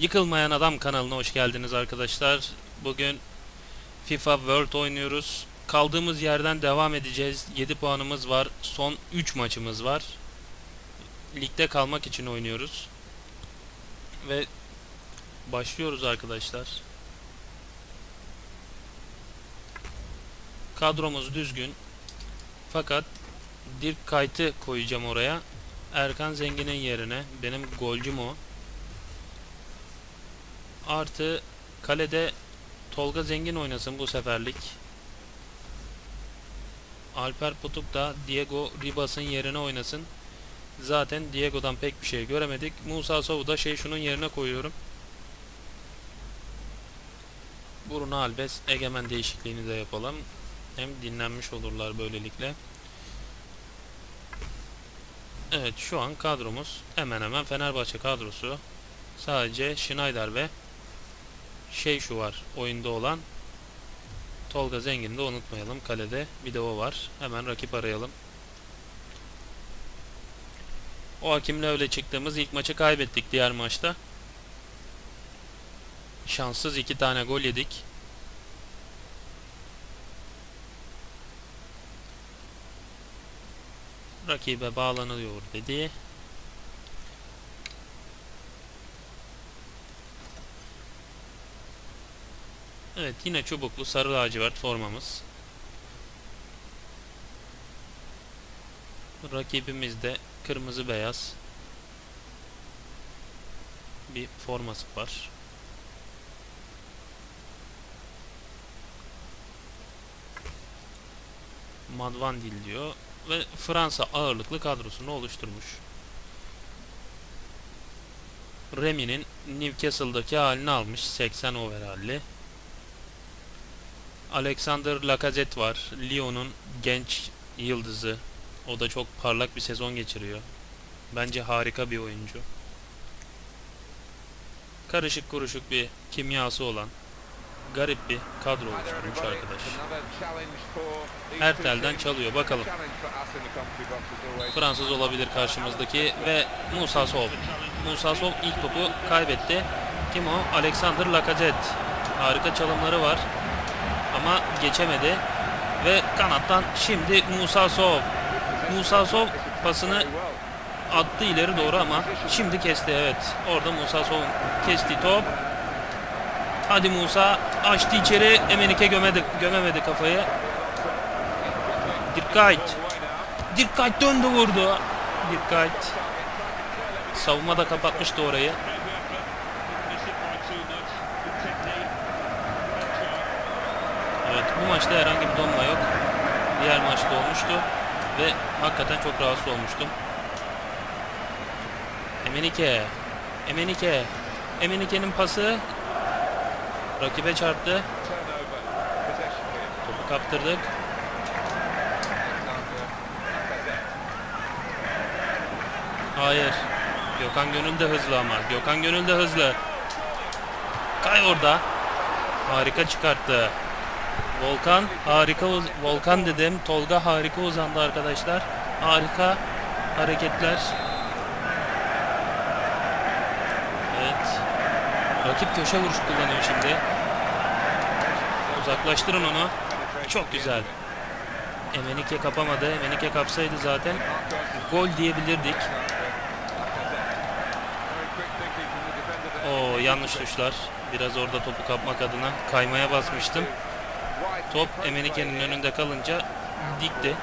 Yıkılmayan Adam kanalına hoş geldiniz arkadaşlar. Bugün FIFA World oynuyoruz. Kaldığımız yerden devam edeceğiz. 7 puanımız var. Son 3 maçımız var. Ligde kalmak için oynuyoruz. Ve başlıyoruz arkadaşlar. Kadromuz düzgün. Fakat Dirk Kayt'ı koyacağım oraya. Erkan Zengin'in yerine. Benim golcüm o. Artı kalede Tolga Zengin oynasın bu seferlik. Alper Putuk da Diego Ribas'ın yerine oynasın. Zaten Diego'dan pek bir şey göremedik. Musa Sov'u da şey şunun yerine koyuyorum. Bruno Alves egemen değişikliğini de yapalım. Hem dinlenmiş olurlar böylelikle. Evet şu an kadromuz hemen hemen Fenerbahçe kadrosu. Sadece Schneider ve şey şu var oyunda olan Tolga Zengin'i de unutmayalım. Kalede bir de o var. Hemen rakip arayalım. O hakimle öyle çıktığımız ilk maçı kaybettik diğer maçta. Şanssız iki tane gol yedik. Rakibe bağlanıyor dedi. Evet yine çubuklu sarı lacivert formamız. Rakibimiz de kırmızı beyaz bir forması var. Madvandil diyor ve Fransa ağırlıklı kadrosunu oluşturmuş. Remy'nin Newcastle'daki halini almış 80 overall'li. Alexander Lacazette var. Lyon'un genç yıldızı. O da çok parlak bir sezon geçiriyor. Bence harika bir oyuncu. Karışık kuruşuk bir kimyası olan garip bir kadro oluşturmuş arkadaş. Ertel'den çalıyor bakalım. Fransız olabilir karşımızdaki ve Musa Sol. Musa Sol ilk topu kaybetti. Kim o? Alexander Lacazette. Harika çalımları var ama geçemedi. Ve kanattan şimdi Musa Sov. Musa Sov pasını attı ileri doğru ama şimdi kesti evet. Orada Musa Sov kesti top. Hadi Musa açtı içeri. Emenike gömedi, gömemedi kafayı. Dikkat. Dikkat döndü vurdu. Dikkat. Savunma da kapatmıştı orayı. Evet bu maçta herhangi bir donma yok. Diğer maçta olmuştu ve hakikaten çok rahatsız olmuştum. Emenike. Emenike. Emenike'nin pası rakibe çarptı. Topu kaptırdık. Hayır. Gökhan Gönül de hızlı ama. Gökhan Gönül de hızlı. Kay orada. Harika çıkarttı. Volkan harika Volkan dedim. Tolga harika uzandı arkadaşlar. Harika hareketler. Evet. Rakip köşe vuruş kullanıyor şimdi. Uzaklaştırın onu. Çok güzel. Emenike kapamadı. Emenike kapsaydı zaten gol diyebilirdik. O yanlış tuşlar. Biraz orada topu kapmak adına kaymaya basmıştım. Top Emenike'nin önünde kalınca dikti.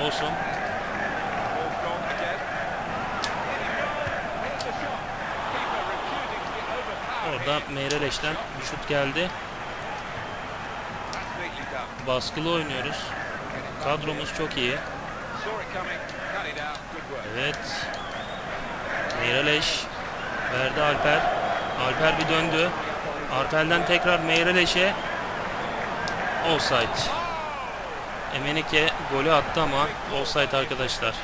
Olsun. Orada Meyreleş'ten bir şut geldi. Baskılı oynuyoruz. Kadromuz çok iyi. Evet. Meyreleş. Verdi Alper. Alper bir döndü. Alper'den tekrar Meyreleş'e. Offside. Emenike golü attı ama offside arkadaşlar.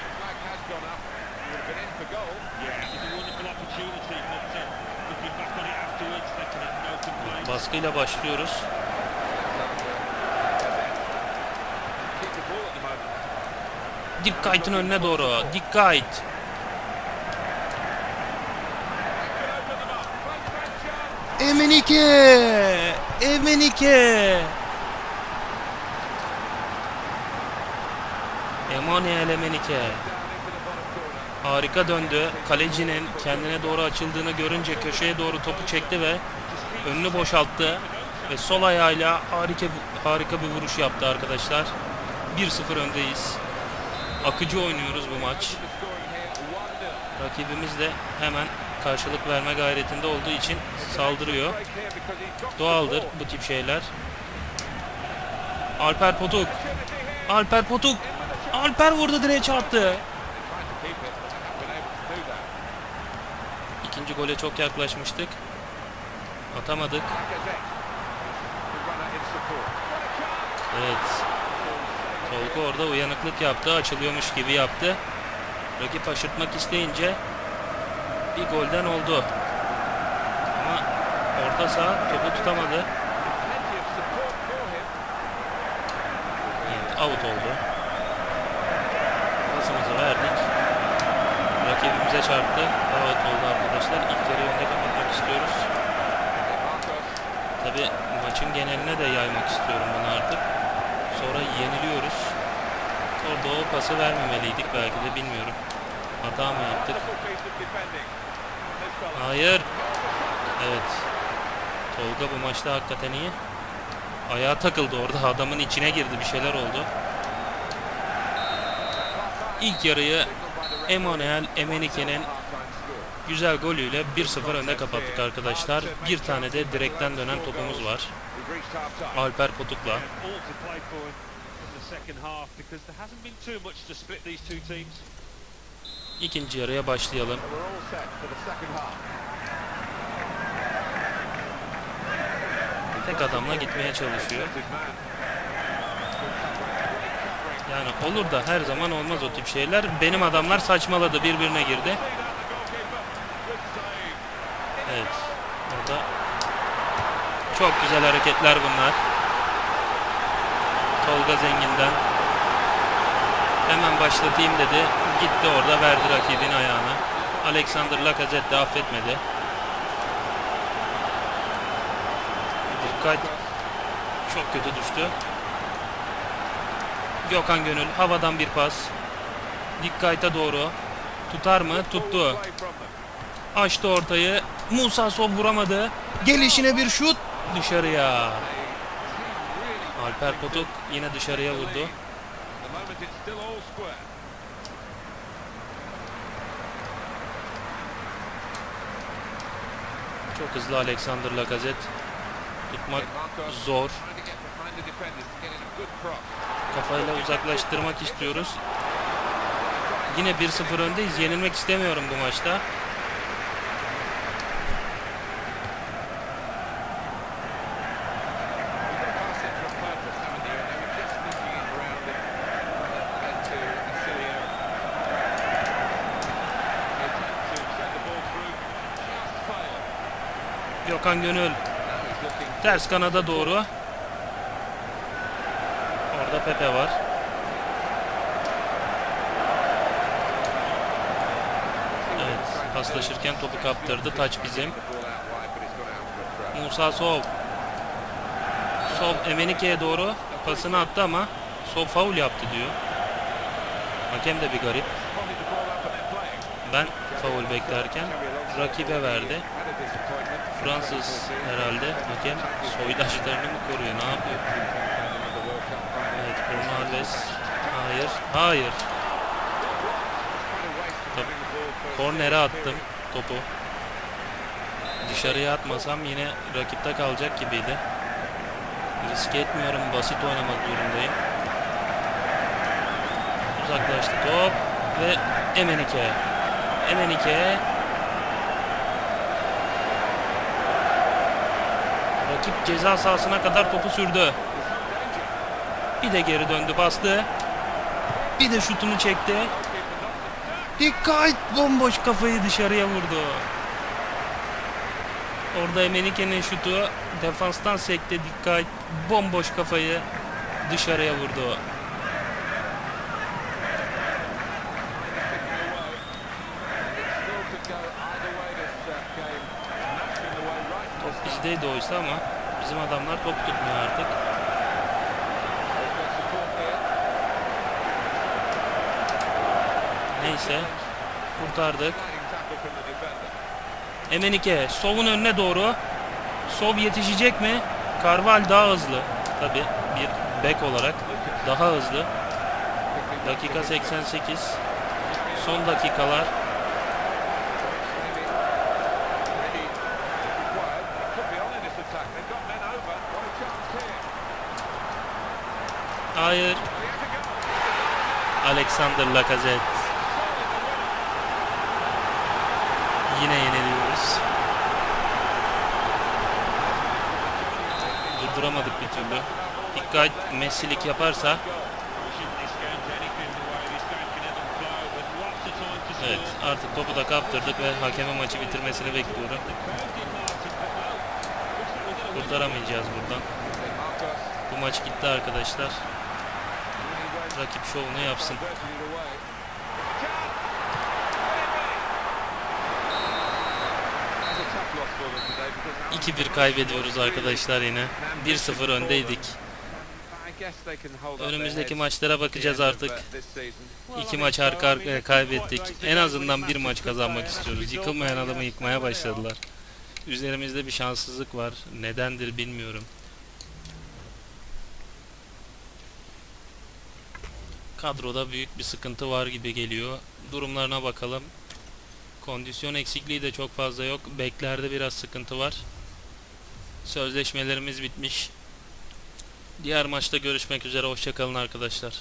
Baskıyla başlıyoruz. Dikkat'in önüne doğru. Dikkat. Emenike! Emenike! Emanuel Emenike. Harika döndü. Kalecinin kendine doğru açıldığını görünce köşeye doğru topu çekti ve önünü boşalttı. Ve sol ayağıyla harika, harika bir vuruş yaptı arkadaşlar. 1-0 öndeyiz. Akıcı oynuyoruz bu maç. Rakibimiz de hemen karşılık verme gayretinde olduğu için saldırıyor. Doğaldır bu tip şeyler. Alper Potuk. Alper Potuk. Alper vurdu direğe çarptı. İkinci gole çok yaklaşmıştık. Atamadık. Evet. Tolga orada uyanıklık yaptı. Açılıyormuş gibi yaptı. Rakip aşırtmak isteyince bir golden oldu. Ama orta saha topu tutamadı. Evet, out oldu. Rakibimize çarptı. Out oldu arkadaşlar. İlk yarı önde kapatmak istiyoruz. Tabi maçın geneline de yaymak istiyorum bunu artık. Sonra yeniliyoruz. Orada o pası vermemeliydik belki de bilmiyorum. Hata mı yaptık? Hayır. Evet. Tolga bu maçta hakikaten iyi. Ayağı takıldı orada. Adamın içine girdi. Bir şeyler oldu. İlk yarıyı Emanuel Emenike'nin güzel golüyle 1-0 önde kapattık arkadaşlar. Bir tane de direkten dönen topumuz var. Alper Potuk'la. İkinci yarıya başlayalım. Tek adamla gitmeye çalışıyor. Yani olur da her zaman olmaz o tip şeyler. Benim adamlar saçmaladı. Birbirine girdi. Evet. Orada çok güzel hareketler bunlar. Tolga Zengin'den. Hemen başlatayım dedi. Gitti orada verdi rakibin ayağına. Alexander Lacazette de affetmedi. Dikkat. Çok kötü düştü. Gökhan Gönül havadan bir pas. Dikkat'e doğru. Tutar mı? Tuttu. Açtı ortayı. Musa Sow vuramadı. Gelişine bir şut. Dışarıya. Alper Potuk yine dışarıya vurdu. Çok hızlı Alexander Lacazette. Tutmak zor. Kafayla uzaklaştırmak istiyoruz. Yine 1-0 öndeyiz. Yenilmek istemiyorum bu maçta. Gökhan Gönül ters kanada doğru. Orada Pepe var. Evet, paslaşırken topu kaptırdı. Taç bizim. Musa Sov. Sov Emenike'ye doğru pasını attı ama Sov faul yaptı diyor. Hakem de bir garip. Ben faul beklerken rakibe verdi. Fransız herhalde hakem soydaşlarını mı koruyor ne yapıyor? Alves. Hayır. Hayır. Kornere attım topu. Dışarıya atmasam yine rakipte kalacak gibiydi. Risk etmiyorum. Basit oynamak zorundayım. Uzaklaştı top ve Emenike. Emenike Rakip ceza sahasına kadar topu sürdü. Bir de geri döndü bastı. Bir de şutunu çekti. Dikkat! Bomboş kafayı dışarıya vurdu. Orada Emenike'nin şutu defanstan sekti dikkat. Bomboş kafayı dışarıya vurdu. Top bizdeydi oysa ama bizim adamlar top tutmuyor artık. Neyse kurtardık. Emenike Sov'un önüne doğru. Sov yetişecek mi? Karval daha hızlı. Tabi bir bek olarak daha hızlı. Dakika 88. Son dakikalar. Maybe ready required. Yine yeniliyoruz. Durduramadık bir türlü. Dikkat Messi'lik yaparsa evet artık topu da kaptırdık ve hakeme maçı bitirmesini bekliyorum. Kurtaramayacağız buradan. Bu maç gitti arkadaşlar. Rakip şovunu yapsın. 2-1 kaybediyoruz arkadaşlar yine. 1-0 öndeydik. Önümüzdeki maçlara bakacağız artık. İki maç arka arkaya kaybettik. En azından bir maç kazanmak istiyoruz. Yıkılmayan adamı yıkmaya başladılar. Üzerimizde bir şanssızlık var. Nedendir bilmiyorum. Kadroda büyük bir sıkıntı var gibi geliyor. Durumlarına bakalım. Kondisyon eksikliği de çok fazla yok. Beklerde biraz sıkıntı var. Sözleşmelerimiz bitmiş. Diğer maçta görüşmek üzere. Hoşçakalın arkadaşlar.